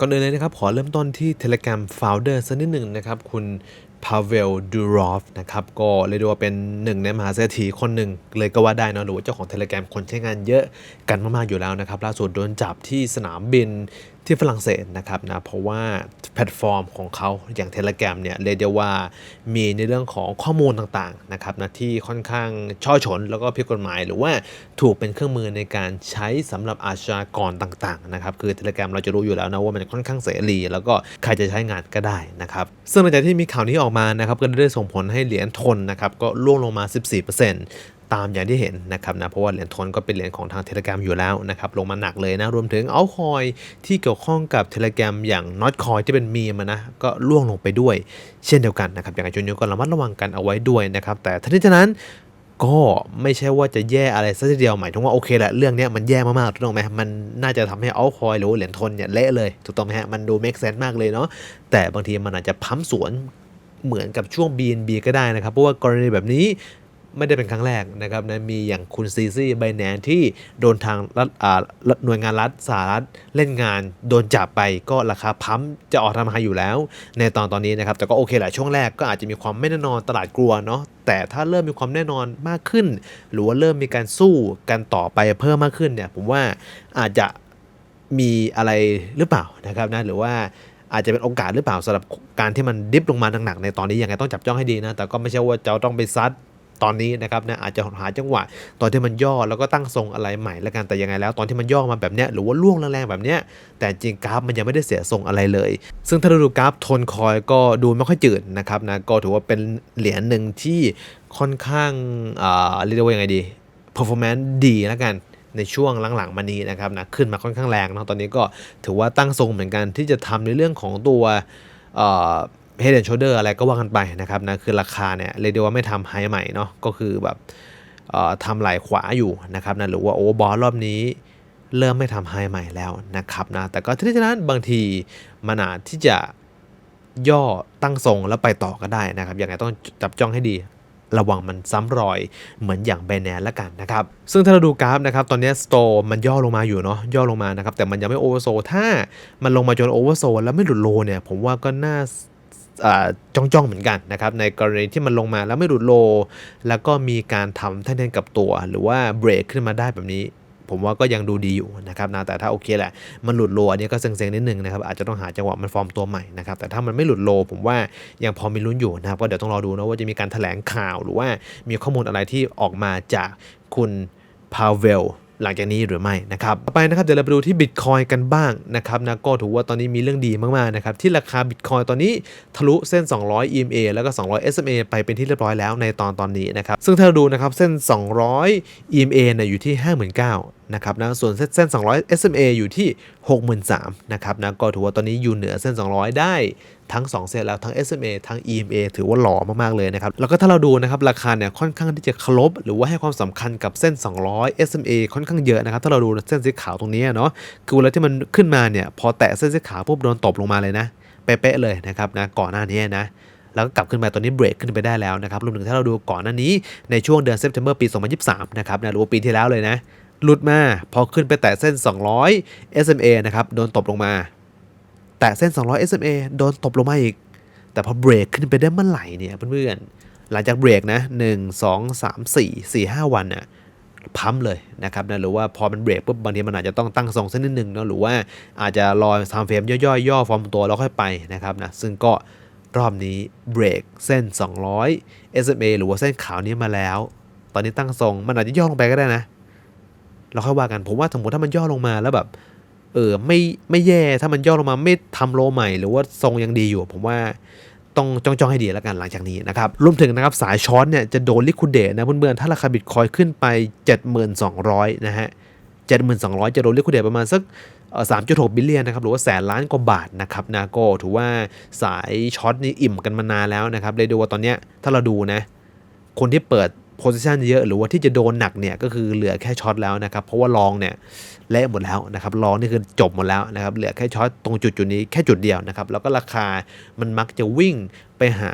ก่อนอื่นเลยนะครับ ขอเริ่มต้นที่ Telegram Founder สักนิดหนึ่งนะครับ คุณพาเวลดูรอฟนะครับก็เรียกได้ว่าเป็นหนึ่งในมหาเศรษฐีคนหนึ่งเลยก็ว่าได้นะหรือว่าเจ้าของ Telegram คนใช้งานเยอะกันมากๆอยู่แล้วนะครับล่าสุดโดนจับที่สนามบินที่ฝรั่งเศสนะครับนะเพราะว่าแพลตฟอร์มของเขาอย่าง Telegram เนี่ยเรียกได้ว่ามีในเรื่องของข้อมูลต่างๆนะครับนะที่ค่อนข้างช่อฉนแล้วก็ผิดกฎหมาย หรือว่าถูกเป็นเครื่องมือในการใช้สำหรับอาชญากรต่างๆนะครับคือ Telegram เราจะรู้อยู่แล้วนะว่ามันค่อนข้างเสรีแล้วก็ใครจะใช้งานก็ได้นะครับซึ่งหลังจากที่มีข่าวนี้ออกมานะครับก็ได้ส่งผลให้เหรียญทนนะครับก็ร่วงลงมา 14%ตามอย่างที่เห็นนะครับนะเพราะว่าเหรียญทนก็เป็นเหรียญของทาง Telegram อยู่แล้วนะครับลงมาหนักเลยนะรวมถึงเอาคอยที่เกี่ยวข้องกับ Telegram อย่าง Not Coin ที่เป็นมีมอะนะก็ร่วงลงไปด้วย เช่นเดียวกันนะครับอย่างไรจุนยูก็ระมัดระวังกันเอาไว้ด้วยนะครับแต่ทั้งนี้ทั้งนั้นก็ไม่ใช่ว่าจะแย่อะไรซะทีเดียวหมายถึงว่าโอเคแหละเรื่องนี้มันแย่มากๆถูกต้องไหมมันน่าจะทำให้เอาคอยหรือเหรียญทนเนี่ยเละเลยถูกต้องไหมฮะมันดู make sense มากเลยเนาะแต่บางทีมันอาจจะพั้มสวน เหมือนกับช่วง BNB ก็ได้นะครับ เพราะว่ากรณีแบบนี้ไม่ได้เป็นครั้งแรกนะครับนะมีอย่างคุณซีซี่ไบแนนที่โดนทางรัฐหน่วยงานรัฐสหรัฐเล่นงาน โดนจับไปก็ราคาพั้มจะออกทำไฮอยู่แล้ว ในตอนตอนนี้นะครับ แต่ก็โอเคแหละช่วงแรกก็อาจจะมีความไม่แน่นอนตลาดกลัวเนาะแต่ถ้าเริ่มมีความแน่นอนมากขึ้น หรือว่าเริ่มมีการสู้กันต่อไปเพิ่มมากขึ้นเนี่ยผมว่าอาจจะมีอะไรหรือเปล่านะครับนะหรือว่า อาจจะเป็นโอกาสหรือเปล่าสำหรับการที่มันดิฟลงมาหนักๆในตอนนี้ยังไงต้องจับจ้องให้ดีนะ แต่ก็ไม่ใช่ว่าจะต้องไปซัดตอนนี้นะครับนะอาจจะหาจังหวะตอนที่มันย่อแล้วก็ตั้งทรงอะไรใหม่แล้วกันแต่ยังไงแล้ว ตอนที่มันย่อมาแบบเนี้ยหรือว่าล่วงแรงๆแบบเนี้ยแต่จริงกราฟมันยังไม่ได้เสียทรงอะไรเลย ซึ่งถ้าดูกราฟทนคอยก็ดูไม่ค่อยจืดนะครับนะก็ถือว่าเป็นเหรียญหนึ่งที่ค่อนข้างอ่าเรียกได้ว่ายังไงดี performance ดีแล้วกัน ในช่วงหลังๆมานี้นะครับนะขึ้นมาค่อนข้างแรงเนาะตอนนี้ก็ถือว่าตั้งทรงเหมือนกันที่จะทำในเรื่องของตัวเอ่อ Head and Shoulder อะไรก็ว่ากันไปนะครับนะคือราคาเนี่ยเรียกได้ว่าไม่ทำไฮใหม่เนาะก็คือแบบทำไหลขวาอยู่นะครับนะหรือว่าโอเวอร์บอลรอบนี้เริ่มไม่ทำไฮใหม่แล้วนะครับนะแต่ก็ที่นั้นบางทีมันอาจที่จะย่อตั้งทรงแล้วไปต่อก็ได้นะครับยังไงต้องจับจ้องให้ดี ระวังมันซ้ำรอยเหมือนอย่างแบนแนนละกันนะครับ ซึ่งถ้าเราดูกราฟนะครับ ตอนนี้สโตมันย่อลงมาอยู่เนาะย่อลงมานะครับ แต่มันยังไม่โอเวอร์โซถ้ามันลงมาจนโอเวอร์โซแล้วไม่หลุดโลเนี่ย ผมว่าก็น่าจ้องจ้องเหมือนกันนะครับ ในกรณีที่มันลงมาแล้วไม่หลุดโล แล้วก็มีการทำท่นๆกับตัว หรือว่าเบรกขึ้นมาได้แบบนี้ ผมว่าก็ยังดูดีอยู่นะครับนะแต่ถ้าโอเคแหละ มันหลุดโลอันนี้ก็เซ็งๆนิดนึงนะครับอาจจะต้องหาจังหวะมันฟอร์มตัวใหม่นะครับแต่ถ้ามันไม่หลุดโลผมว่ายังพอมีลุ้นอยู่นะครับก็เดี๋ยวต้องรอดูนะว่าจะมีการแถลงข่าวหรือว่ามีข้อมูลอะไรที่ออกมาจากคุณพาเวล หลังจากนี้หรือไม่นะครับต่อไปนะครับเดี๋ยวเราไปดูที่บิตคอยกันบ้างนะครับนะก็ถือว่าตอนนี้มีเรื่องดีมากๆนะครับที่ราคาบิตคอยตอนนี้ทะลุเส้น 200 EMA แล้วก็ 200 SMA ไปเป็นที่เรียบร้อยแล้วในตอนตอนนี้นะครับซึ่งถ้าเราดูนะครับเส้น 200 EMA เนี่ยอยู่ที่ 59,000นะครับนะส่วนเส้น 200 SMA อยู่ที่ 63,000นะครับนะก็ถือว่าตอนนี้อยู่เหนือเส้น 200 ได้ ทั้ง 2เส้นแล้วทั้ง SMA ทั้ง EMA ถือว่าหล่อมากๆเลยนะครับ แล้วก็ถ้าเราดูนะครับราคาเนี่ยค่อนข้างที่จะเคารพหรือว่าให้ความสำคัญกับเส้น 200 SMA ค่อนข้างเยอะนะครับ ถ้าเราดูเส้นสีขาวตรงนี้เนาะคือเวลาที่มันขึ้นมาเนี่ยพอแตะเส้นสีขาวปุ๊บโดนตบลงมาเลยนะเป๊ะๆเลยนะครับนะก่อนหน้านี้นะแล้วก็กลับขึ้นมาตอนนี้เบรกขึ้นไปได้แล้วนะครับรวมถึงถ้าเราดูก่อนหน้านี้ในช่วงเดือน September ปี 2023 นะครับนะหรือว่าปีที่แล้วเลยนะหลุดมาพอขึ้นไปแตะเส้น 200 SMA นะครับโดนตบลงมา แตะเส้น 200 SMA โดนตบลงมาอีก แต่พอเบรกขึ้นไปได้เมื่อไหร่เนี่ยเพื่อนๆ หลังจากเบรกนะ 1 2 3 4 4 5 วันน่ะพัมเลยนะครับนะหรือว่าพอมันเบรกปุ๊บบางทีมันอาจจะต้องตั้งทรงเส้นนิดนึงเนาะหรือว่าอาจจะรอทำเฟรมย่อยๆย่อฟอร์มตัวแล้วค่อยไปนะครับนะซึ่งก็รอบนี้เบรกเส้น 200 SMA หรือว่าเส้นขาวนี้มาแล้ว ตอนนี้ตั้งทรงมันอาจจะย่อลงไปก็ได้นะ เราค่อยว่ากันผมว่าสมมติถ้ามันย่อลงมาแล้วแบบ เออไม่ไม่แย่ถ้ามันย่อลงมาไม่ทำโลใหม่ หรือว่าทรงยังดีอยู่ ผมว่าต้องจ้องจ้องให้ดีแล้วกันหลังจากนี้นะครับ รวมถึงนะครับสายช้อนเนี่ยจะโดนลิควิดเดตนะเพื่อนๆถ้าราคาบิตคอยขึ้นไป 72,000 นะฮะ 7,200 จะโดนลิควิดเดตประมาณสักสามจุดหกบิลเลียนนะครับหรือว่าแสนล้านกว่าบาทนะครับนะก็ถือว่าสายช็อตนี่อิ่มกันมานานแล้วนะครับเลยดูว่าตอนเนี้ยถ้าเราดูนะคนที่เปิด โพซิชันเยอะหรือว่าที่จะโดนหนักเนี่ยก็คือเหลือแค่ช็อตแล้วนะครับ เพราะว่าลองเนี่ยเละหมดแล้วนะครับลองนี่คือจบหมดแล้วนะครับเหลือแค่ช็อตตรงจุดจุดนี้แค่จุดเดียวนะครับแล้วก็ราคามันมักจะวิ่งไปหา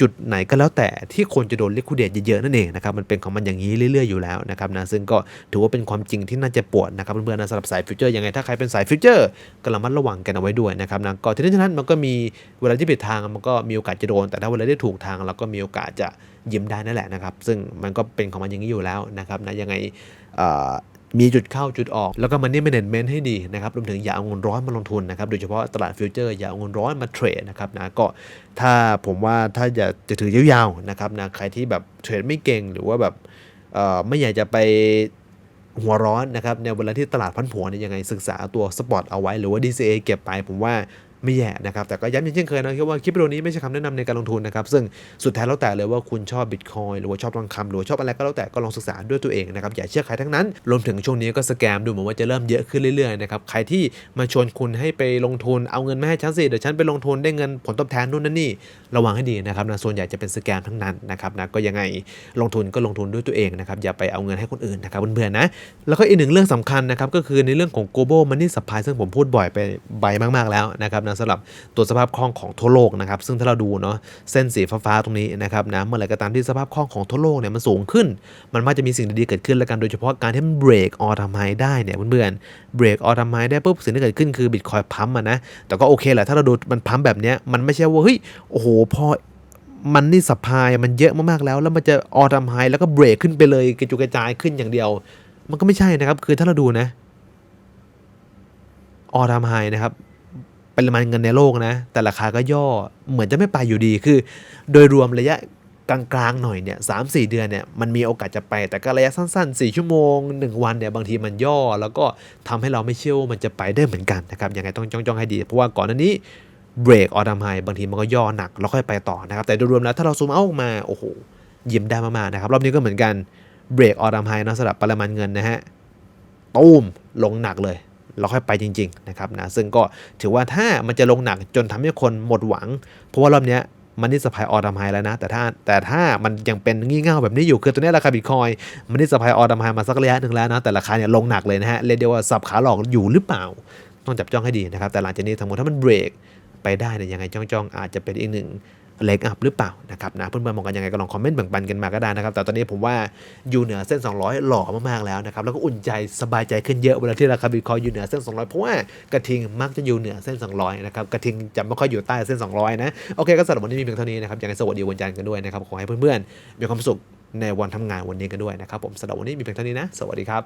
จุดไหนก็แล้วแต่ที่คนจะโดนลิควิดเดตเยอะๆนั่นเองนะครับมันเป็นของมันอย่างนี้เรื่อยๆอยู่แล้วนะครับนะซึ่งก็ถือว่าเป็นความจริงที่น่าจะปวดนะครับเพื่อนๆนะสำหรับสายฟิวเจอร์ยังไงถ้าใครเป็นสายฟิวเจอร์ก็ระมัดระวังกันเอาไว้ด้วยนะครับนะก็ทีนี้ฉะนั้นมันก็มีเวลาที่ผิดทางมันก็มีโอกาสจะโดน แต่ถ้าเวลาที่ถูกทางเราก็มีโอกาสจะยิ้มได้นั่นแหละนะครับซึ่งมันก็เป็นของมันอย่างนี้อยู่แล้วนะครับนะยังไง มีจุดเข้าจุดออก แล้วก็มันนี่ management ให้ดีนะครับรวมถึงอย่าเอาเงินร้อนมาลงทุนนะครับโดยเฉพาะตลาดฟิวเจอร์อย่าเอาเงินร้อนมาเทรดนะครับนะก็ถ้าผมว่าถ้าจะจะถือยาวๆนะครับนะใครที่แบบเทรดไม่เก่งหรือว่าแบบไม่อยากจะไปหัวร้อนนะครับในเวลาที่ตลาดพันผวนเนี่ยยังไงศึกษาตัวสปอตเอาไว้ หรือว่า DCA เก็บไปผมว่า ไม่แย่นะครับ แต่ก็ย้ำอย่างเช่นเคยนะครับว่าคลิปวิดีโอนี้ไม่ใช่คำแนะนำในการลงทุนนะครับ ซึ่งสุดท้ายแล้วแต่เลยว่าคุณชอบบิตคอยหรือว่าชอบทองคำหรือว่าชอบอะไรก็แล้วแต่ก็ลองศึกษาด้วยตัวเองนะครับอย่าเชื่อใครทั้งนั้น รวมถึงช่วงนี้ก็สแกมดูเหมือนว่าจะเริ่มเยอะขึ้นเรื่อยๆนะครับใครที่มาชวนคุณให้ไปลงทุนเอาเงินมาให้ฉันสิเดี๋ยวฉันไปลงทุนได้เงินผลตอบแทนนู่นนั่นนี่ระวังให้ดีนะครับนะส่วนใหญ่จะเป็นสแกมทั้งนั้นนะครับนะก็ยังไงลงทุนก็ลงทุนด้วยตัวเองนะครับอย่าไปเอาเงินให้คนอื่นนะครับเพื่อนๆนะแล้วก็อีกหนึ่งเรื่องสำคัญนะครับก็คือในเรื่องของ global money supply ซึ่งผมพูดบ่อยไปใบมากๆแล้วนะครับนะสำหรับตัวสภาพคล่องของทั่วโลกนะครับ ซึ่งถ้าเราดูเนาะเส้นสีฟ้าๆตรงนี้นะครับนะเมื่อไหร่ก็ตามที่สภาพคล่องของทั่วโลกเนี่ยมันสูงขึ้น มันมักจะมีสิ่งดีๆเกิดขึ้นแล้วกันโดยเฉพาะการที่มันเบรกออทำไฮได้เนี่ยเพื่อนๆเบรกออทำไฮได้ปุ๊บสิ่งที่เกิดขึ้นคือบิตคอยพัมอะนะแต่ก็โอเคแหละถ้าเราดูมันพัมแบบเนี้ยมันไม่ใช่ว่าเฮ้ยโอ้โหพอมันนี่สปายมันเยอะมากๆแล้ว แล้วมันจะออทำไฮแล้วก็เบรกขึ้นไปเลยกระจุกระจายขึ้นอย่างเดียว มันก็ไม่ใช่นะครับ คือถ้าเราดูนะออทำไฮนะครับ ปริมาณเงินในโลกนะ แต่ราคาก็ย่อเหมือนจะไม่ไปอยู่ดีคือ โดยรวมระยะกลางๆหน่อยเนี่ยสามสี่เดือนเนี่ยมันมีโอกาสจะไป แต่ก็ระยะสั้นๆ 4 ชั่วโมง 1 วันเนี่ยบางทีมันย่อ แล้วก็ทำให้เราไม่เชื่อว่ามันจะไปได้เหมือนกันนะครับยังไงต้องจ้องๆให้ดีเพราะว่าก่อนหน้านี้เบรกออทำไฮบางทีมันก็ย่อหนักแล้วค่อยไปต่อนะครับแต่โดยรวมแล้วถ้าเราซูมเอาออกมาโอ้โหยิ้มได้มากๆนะครับรอบนี้ก็เหมือนกันเบรกออทำไฮนะสำหรับปริมาณเงินนะฮะตูมลงหนักเลย เราค่อยไปจริงๆนะครับนะซึ่งก็ถือว่าถ้ามันจะลงหนักจนทำให้คนหมดหวัง เพราะว่ารอบนี้มันนี่สปายออทำไฮแล้วนะ แต่ถ้าแต่ถ้ามันยังเป็นงี่เง่าแบบนี้อยู่ คือตัวนี้ราคาบิตคอยมันนี่สปายออทำไฮมาสักระยะหนึ่งแล้วนะ แต่ราคาเนี่ยลงหนักเลยนะฮะเรียกได้ว่าสับขาหลอกอยู่หรือเปล่า ต้องจับจ้องให้ดีนะครับ แต่หลังจากนี้สมมติถ้ามันเบรกไปได้เนี่ยยังไงจ้องๆ อาจจะเป็นอีกหนึ่ง เล็กอัพหรือเปล่านะครับนะเพื่อนๆมองกันยังไงก็ลองคอมเมนต์แบ่งปันกันมาก็ได้นะครับ แต่ตอนนี้ผมว่าอยู่เหนือเส้น 200 หล่อมากๆแล้วนะครับแล้วก็อุ่นใจสบายใจขึ้นเยอะเวลาที่ราคาบิตคอยอยู่เหนือเส้น 200 เพราะว่ากระทิงมักจะอยู่เหนือเส้น 200 นะครับกระทิงจะไม่ค่อยอยู่ใต้เส้น 200 นะโอเคก็สำหรับวันนี้มีเพียงเท่านี้นะครับยังไงสวัสดีวันจันทร์กันด้วยนะครับขอให้เพื่อนๆมีความสุขในวันทำงานวันนี้กันด้วยนะครับผมสำหรับวันนี้มีเพียงเท่านี้นะ สวัสดีครับ